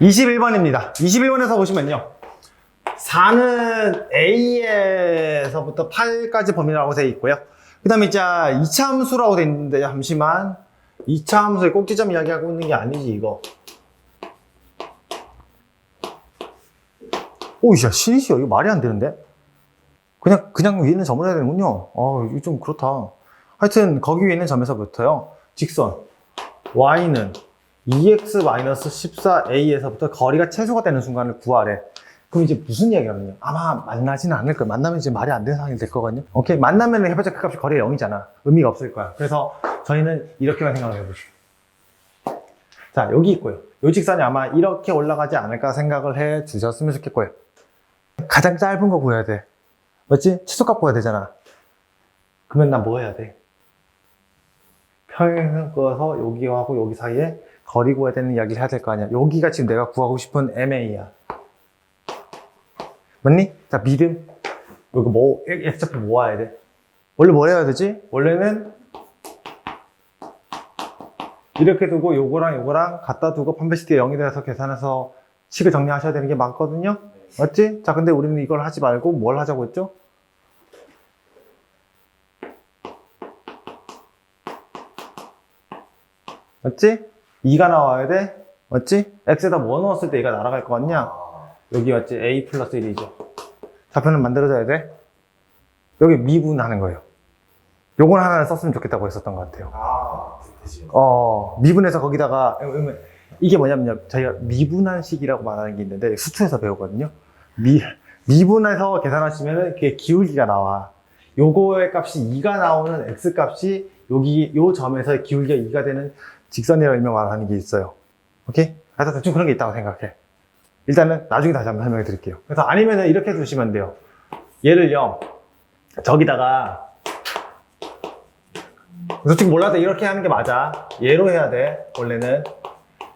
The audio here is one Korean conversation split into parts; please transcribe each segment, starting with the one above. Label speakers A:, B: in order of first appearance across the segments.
A: 21번입니다. 21번에서 보시면요. 4는 A에서부터 8까지 범위라고 되어 있고요. 그 다음에 이제 2차 함수라고 되어 있는데, 잠시만. 2차 함수의 꼭지점 이야기하고 있는 게 아니지, 이거. 오, 야, 신이시여. 이거 말이 안 되는데? 그냥, 그냥 위에 있는 점을 해야 되는군요. 어, 이거 좀 그렇다. 하여튼, 거기 위에 있는 점에서부터요. 직선. y는 2x-14a에서부터 거리가 최소가 되는 순간을 구하래. 그럼 이제 무슨 이야기하거든요? 아마 만나지는 않을 거야. 만나면 이제 말이 안 되는 상황이 될 거거든요. 오케이. 만나면 해봤자 그 값이 거리가 0이잖아. 의미가 없을 거야. 그래서 저희는 이렇게만 생각을 해보시죠. 자, 여기 있고요. 요 직선이 아마 이렇게 올라가지 않을까 생각을 해 주셨으면 좋겠고요. 가장 짧은 거 구해야 돼. 맞지? 최소값 구해야 되잖아. 그러면 나 뭐 해야 돼? 평행선 꺼서 여기하고 여기 사이에 거리 구해야 되는 이야기를 해야 될 거 아니야. 여기가 지금 내가 구하고 싶은 MA야. 맞니? 자, 믿음. 이거 뭐, X좌표 모아야 돼. 원래 뭐 해야 되지? 원래는 이렇게 두고 요거랑 요거랑 갖다 두고 판별시티가 0이 돼서 계산해서 식을 정리하셔야 되는 게 맞거든요? 맞지? 자, 근데 우리는 이걸 하지 말고 뭘 하자고 했죠? 맞지? 2가 나와야 돼? 맞지? x에다 뭐 넣었을 때 2가 날아갈 거 같냐? 여기 맞지? a 플러스 1이죠. 좌표는 만들어져야 돼? 여기 미분하는 거예요. 요건 하나를 썼으면 좋겠다고 했었던 것 같아요.
B: 아.
A: 어, 미분해서 거기다가, 왜냐면 이게 뭐냐면요. 저희가 미분한 식이라고 말하는 게 있는데, 수투에서 배우거든요. 미, 미분해서 계산하시면은 그게 기울기가 나와. 요거의 값이 2가 나오는 x 값이 여기, 요 점에서 기울기가 2가 되는 직선이라고 일명 말하는 게 있어요. 오케이? 하여튼 대충 그런 게 있다고 생각해. 일단은 나중에 다시 한번 설명해 드릴게요. 그래서 아니면은 이렇게 두시면 돼요. 얘를요, 저기다가, 솔직히 몰라도 이렇게 하는 게 맞아. 얘로 해야 돼, 원래는.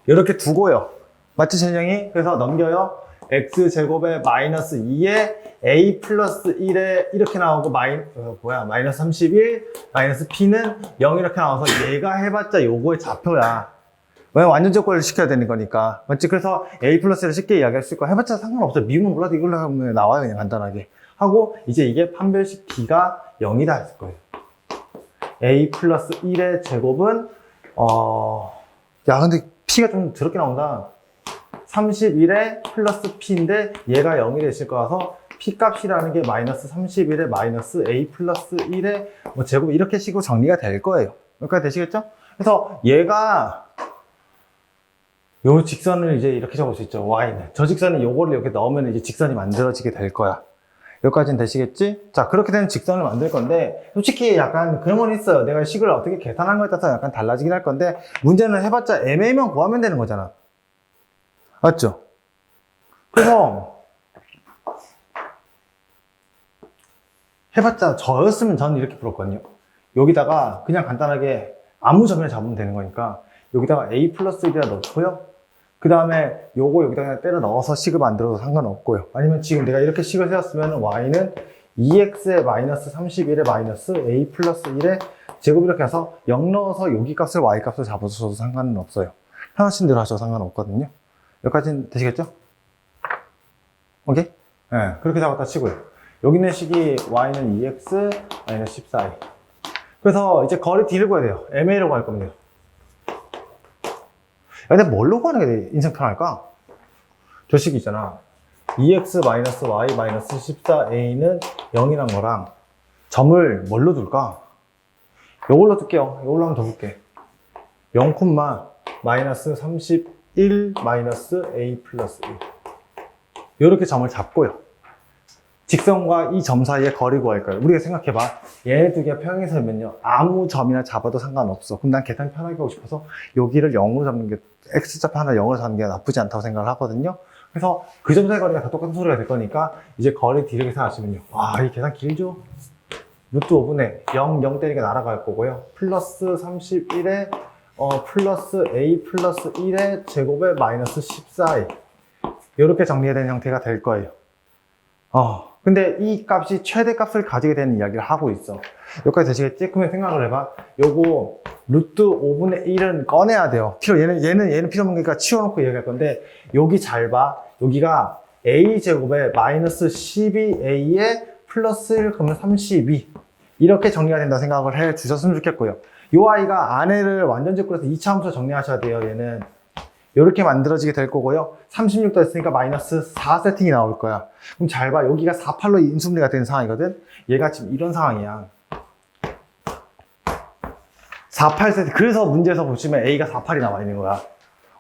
A: 이렇게 두고요. 맞지, 전형이? 그래서 넘겨요. X제곱에 마이너스 2에 a 플러스 1에 이렇게 나오고 마이, 어, 뭐야, 마이너스 31, 마이너스 p는 0 이렇게 나와서 얘가 해봤자 요거의 좌표야. 왜 완전 조건을 시켜야 되는 거니까. 맞지? 그래서 a 플러스를 쉽게 이야기할 수 있고 해봤자 상관없어. 미분 몰라도 이걸로 하면 나와요. 그냥 간단하게. 하고 이제 이게 판별식 b가 0이다 했을 거예요. a 플러스 1의 제곱은 어... 야 근데 p가 좀 더럽게 나온다. 31에 플러스 p인데 얘가 0이 되실 거라서 p 값이라는 게 마이너스 31에 마이너스 a 플러스 1에 뭐 제곱 이렇게 식으로 정리가 될 거예요. 여기까지 되시겠죠? 그래서 얘가 요 직선을 이제 이렇게 적을 수 있죠. y는. 저 직선은 요거를 이렇게 넣으면 이제 직선이 만들어지게 될 거야. 여기까지는 되시겠지? 자, 그렇게 되는 직선을 만들 건데, 솔직히 약간 그런 건 있어요. 내가 식을 어떻게 계산한 거에 따라서 약간 달라지긴 할 건데, 문제는 해봤자 MA만 구하면 되는 거잖아. 맞죠? 그래서, 해봤자 저였으면 저는 이렇게 풀었거든요. 여기다가 그냥 간단하게 아무 점이나 잡으면 되는 거니까, 여기다가 A 플러스 1이라 넣고요. 그 다음에 요거 여기다 그냥 때려 넣어서 식을 만들어도 상관없고요. 아니면 지금 내가 이렇게 식을 세웠으면 y는 2x에 마이너스 31에 마이너스 a 플러스 1에 제곱 이렇게 해서 0 넣어서 여기 값을 y 값을 잡아주셔도 상관은 없어요. 편하신 대로 하셔도 상관없거든요. 여기까지는 되시겠죠? 오케이? 네, 그렇게 잡았다 치고요. 여기 있는 식이 y는 2x 마이너스 14i. 그래서 이제 거리 D를 구해야 돼요. MA로 구할 겁니다. 야, 근데 뭘로 구하는 게 인생 편할까? 저 식이 있잖아. 2x-y-14a는 0이란 거랑 점을 뭘로 둘까? 이걸로 둘게요. 이걸로 한번 더 볼게. 0, 마이너스 31 마이너스 a 플러스 1. 이렇게 점을 잡고요. 직선과 이 점 사이의 거리 구할 거예요. 우리가 생각해봐. 얘네 두 개가 평행선이면요. 아무 점이나 잡아도 상관없어. 그럼 난 계산이 편하게 하고 싶어서 여기를 0으로 잡는 게, X좌표 하나 0으로 잡는 게 나쁘지 않다고 생각을 하거든요. 그래서 그 점 사이 거리가 다 똑같은 소리가 될 거니까 이제 거리 D를 계산하시면요. 와, 이 계산 길죠? 루트 5분의 0, 0 때리게 날아갈 거고요. 플러스 31에 어, 플러스 A 플러스 1의 제곱에 마이너스 14에 이렇게 정리해야 되는 형태가 될 거예요. 어, 근데 이 값이 최대 값을 가지게 되는 이야기를 하고 있어. 여기까지 되시겠지? 그러면 생각을 해봐. 요거 루트 5분의 1은 꺼내야 돼요. 필요, 얘는, 얘는, 얘는 필요 없는 거니까 치워놓고 얘기할 건데, 여기 잘 봐. 여기가 a제곱에 마이너스 12a에 플러스 1 그러면 32. 이렇게 정리가 된다 생각을 해 주셨으면 좋겠고요. 요 아이가 안에를 완전 제곱해서 2차 함수 정리하셔야 돼요, 얘는. 이렇게 만들어지게 될 거고요. 36도 했으니까 마이너스 4 세팅이 나올 거야. 그럼 잘 봐. 여기가 4, 8로 인수분해가 되는 상황이거든. 얘가 지금 이런 상황이야. 4, 8 세팅. 그래서 문제에서 보시면 A가 4, 8이 나와 있는 거야.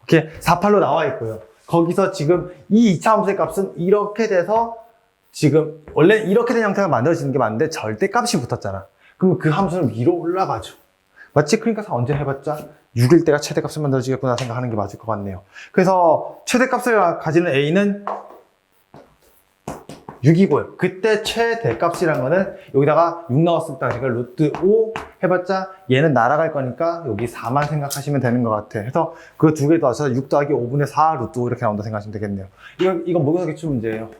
A: 오케이. 4, 8로 나와 있고요. 거기서 지금 이 2차 함수의 값은 이렇게 돼서 지금 원래 이렇게 된 형태가 만들어지는 게 맞는데 절대값이 붙었잖아. 그럼 그 함수는 위로 올라가죠. 그러니까 다 언제 해봤자 6일 때가 최대값을 만들어지겠구나 생각하는 게 맞을 것 같네요. 그래서 최대값을 가지는 A는 6이고요. 그때 최대값이란 거는 여기다가 6 넣었을 때 제가 루트 5 해봤자 얘는 날아갈 거니까 여기 4만 생각하시면 되는 것 같아. 그래서 그 두 개 더해서 6 더하기 5분의 4 루트 5 이렇게 나온다 생각하시면 되겠네요. 이거, 이거 목요일 기출 문제예요.